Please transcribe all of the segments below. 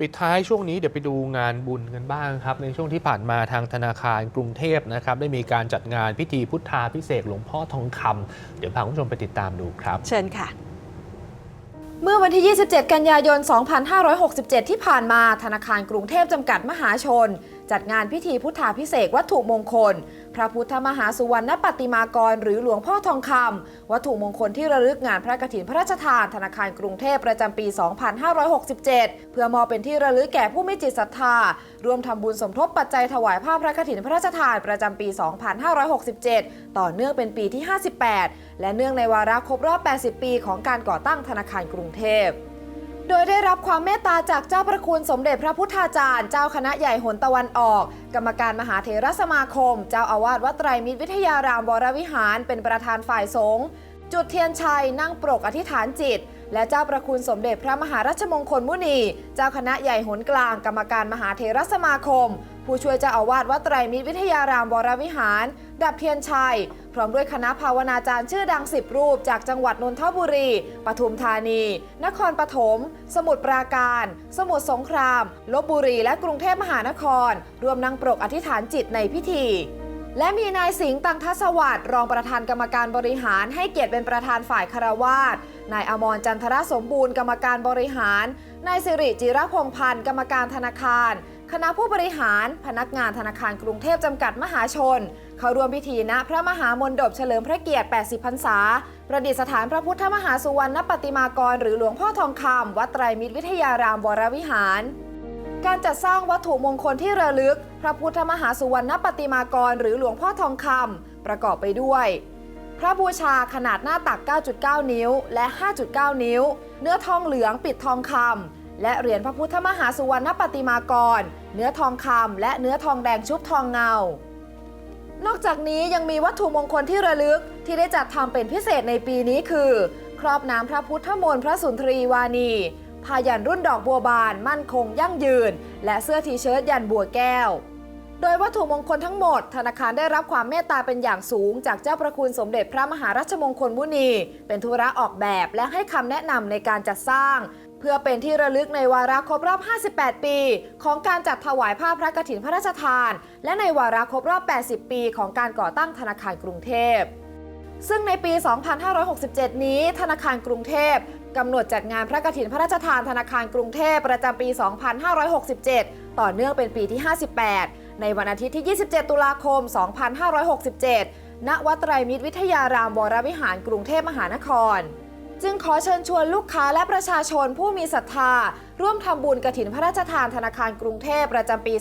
ปิดท้ายช่วงนี้เดี๋ยวไปดูงานบุญกันบ้างครับ ในช่วงที่ผ่านมาทางธนาคารกรุงเทพนะครับ ได้มีการจัดงานพิธีพุทธาพิเศษหลวงพ่อทองคำเดี๋ยวพาคุณผู้ชมไปติดตามดูครับ เชิญค่ะเมื่อวันที่ 27 กันยายน 2567 ที่ผ่านมา ธนาคารกรุงเทพจำกัดมหาชน จัดงานพิธีพุทธาพิเศษวัตถุมงคล พระพุทธมหาสุวรรณปฏิมากร หรือหลวงพ่อทองคำวัตถุมงคลที่ระลึกงานพระกฐินพระราชทาน ธนาคารกรุงเทพประจำปี 2567 เพื่อมอบเป็นที่ระลึกแก่ผู้มีจิตศรัทธาร่วมทำบุญสมทบปัจจัยถวายผ้าพระกฐินพระราชทานประจำปี 2567 ต่อเนื่องเป็นปีที่ 58 และเนื่องในวาระครบรอบ 80 ปี ของการก่อตั้งธนาคารกรุงเทพ โดยได้รับความเมตตาจากเจ้าพระคุณสมเด็จพระพุทธาจารย์ เจ้าคณะใหญ่หนตะวันออก กรรมการมหาเถรสมาคม เจ้าอาวาสวัดไตรมิตรวิทยารามวรวิหาร เป็นประธานฝ่ายสงฆ์จุดเทียนชัยนั่งปรกอธิษฐานจิต และเจ้าประคุณสมเด็จพระมหารัชมงคลมุนี เจ้าคณะใหญ่หนกลาง กรรมการมหาเถรสมาคม ผู้ช่วยเจ้าอาวาสวัดไตรมิตรวิทยารามวรวิหาร ดับเทียนชัย พร้อมด้วยคณะภาวนาจารย์ชื่อดัง 10 รูป จากจังหวัดนนทบุรี ปทุมธานี นครปฐม สมุทรปราการ สมุทรสงคราม ลบบุรี และกรุงเทพมหานคร รวมนั่งปรกอธิษฐานจิตในพิธีและมีนายสิงห์ตังทัศวัตรรองประธานกรรมการบริหารให้เกียรติเป็นประธานฝ่ายคารวาสนายอมรจันทรสมบูรณ์กรรมการบริหาร นายสิริจิรพงพันธ์กรรมการธนาคาร คณะผู้บริหารพนักงานธนาคารกรุงเทพจำกัดมหาชน เข้าร่วมพิธีณพระมหามนดบเฉลิมพระเกียรติ 80 พรรษา ประดิษฐานพระพุทธมหาสุวรรณปฏิมากร หรือหลวงพ่อทองคำวัดไตรมิตรวิทยารามวรวิหาร การจัดสร้างวัตถุมงคลที่ระลึก พระพุทธมหาสุวรรณปฏิมากร หรือหลวงพ่อทองคำประกอบไปด้วย พระบูชาขนาดหน้าตัก 9.9 นิ้ว และ 5.9 นิ้ว เนื้อทองเหลืองปิดทองคำ และเหรียญพระพุทธมหาสุวรรณปฏิมากร เนื้อทองคำและเนื้อทองแดงชุบทองเงา นอกจากนี้ยังมีวัตถุมงคลที่ระลึกที่ได้จัดทำเป็นพิเศษในปีนี้คือ ครอบน้ำพระพุทธมนต์พระสุนทรีวานีพายันรุ่นดอกบัวบานมั่นคงยั่งยืน และเสื้อทีเชิ้ตยันบัวแก้ว โดยวัตถุมงคลทั้งหมด ธนาคารได้รับความเมตตาเป็นอย่างสูง จากเจ้าประคุณสมเด็จพระมหารัชมงคลมุนี เป็นธุระออกแบบและให้คำแนะนำในการจัดสร้าง เพื่อเป็นที่ระลึกในวาระครบรอบ 58 ปี ของการจัดถวายผ้าพระกฐินพระราชทาน และในวาระครบรอบ 80 ปีของการก่อตั้งธนาคารกรุงเทพ ซึ่งในปี 2567 นี้ ธนาคารกรุงเทพกำหนดจัดงานพระกฐินพระราชทานธนาคารกรุงเทพประจำปี 2567 ต่อเนื่องเป็นปีที่ 58 ในวันอาทิตย์ที่ 27 ตุลาคม 2567 ณ วัดไตรมิตรวิทยารามวรวิหารกรุงเทพมหานคร จึงขอเชิญชวนลูกค้าและประชาชนผู้มีศรัทธา ร่วมทำบุญกฐินพระราชทานธนาคารกรุงเทพประจำปี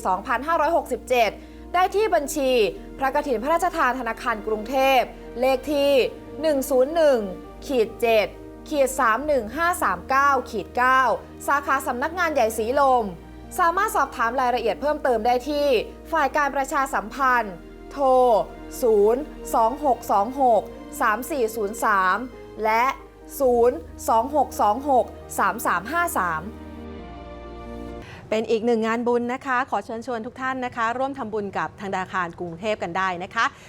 2567 ได้ที่บัญชี พระกฐินพระราชทานธนาคารกรุงเทพ เลขที่ 101ขีด7ขีด31539ขีด9สาขาสำนักงานใหญ่สีลม สามารถสอบถามรายละเอียดเพิ่มเติมได้ที่ ฝ่ายการประชาสัมพันธ์ โทร 0 2626 3403 และ 0 2626 3353เป็นอีกหนึ่งงานบุญนะคะ ขอเชิญชวนทุกท่านนะคะ ร่วมทำบุญกับทางธนาคารกรุงเทพกันได้นะคะ